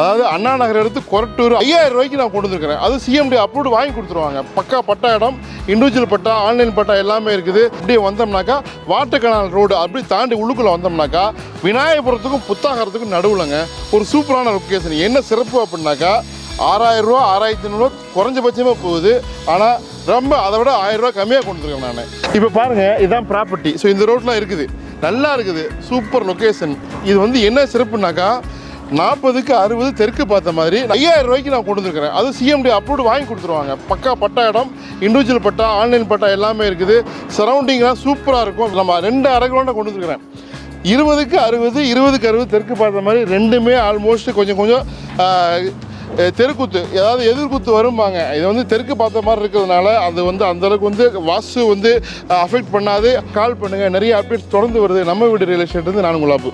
அதாவது அண்ணா நகர் எடுத்து கொரட்டூர் ஐயாயிரம் ரூபாய்க்கு நான் கொண்டு வந்திருக்கிறேன். அது சிஎம்டி அப்ரூவ்டு வாங்கி கொடுத்துருவாங்க. பக்கா பட்டா இடம் இண்டிவிஜுவல் பட்டா ஆன்லைன் பட்டா எல்லாமே இருக்குது. இப்படியே வந்தோம்னாக்கா வாட்டுக்கனால் ரோடு அப்படி தாண்டி உள்ளுக்குள்ளே வந்தோம்னாக்கா விநாயகபுரத்துக்கும் புத்தாகரத்துக்கும் நடுவுலங்க ஒரு சூப்பரான லொக்கேஷன் என்ன சிறப்பு அப்படின்னாக்கா ஆறாயிரம் ரூபா ஆறாயிரத்தி ஐநூறுரூவா குறைஞ்சபட்சமாக போகுது. ஆனால் ரொம்ப அதை விட ஆயிரம் ரூபா கம்மியாக கொண்டுருக்கேன் நான். இப்போ பாருங்கள் இதுதான் ப்ராப்பர்ட்டி ஸோ இந்த ரோட்லாம் இருக்குது. நல்லா இருக்குது. சூப்பர் லொக்கேஷன் இது வந்து என்ன சிறப்புனாக்கா நாற்பதுக்கு அறுபது தெற்கு பார்த்த மாதிரி ஐயாயிரம் ரூபாய்க்கு நான் கொண்டு அது சிஎம்டி அப்ரூவ்டு வாங்கி கொடுத்துருவாங்க. பக்கா பட்டா இடம் இண்டிவிஜுவல் பட்டா ஆன்லைன் பட்டா எல்லாமே இருக்குது. சரௌண்டிங்லாம் சூப்பராக இருக்கும். நம்ம ரெண்டு அரை கிலோண்ட கொண்டு இருபதுக்கு அறுபது இருபதுக்கு அறுபது தெற்கு பார்த்த மாதிரி ரெண்டுமே ஆல்மோஸ்ட் கொஞ்சம் கொஞ்சம் தெருக்குத்து ஏதாவது எதிர்குத்து வரும்பாங்க. இது வந்து தெற்கு பார்த்த மாதிரி இருக்கிறதுனால அது வந்து அந்தளவுக்கு வந்து வாஸ்து வந்து அஃபெக்ட் பண்ணாது. கால் பண்ணுங்கள் நிறைய அப்டேட்ஸ் தொடர்ந்து வருது. நம்ம வீடு ரியல் எஸ்டேட்லேருந்து நான் உங்களாப்பு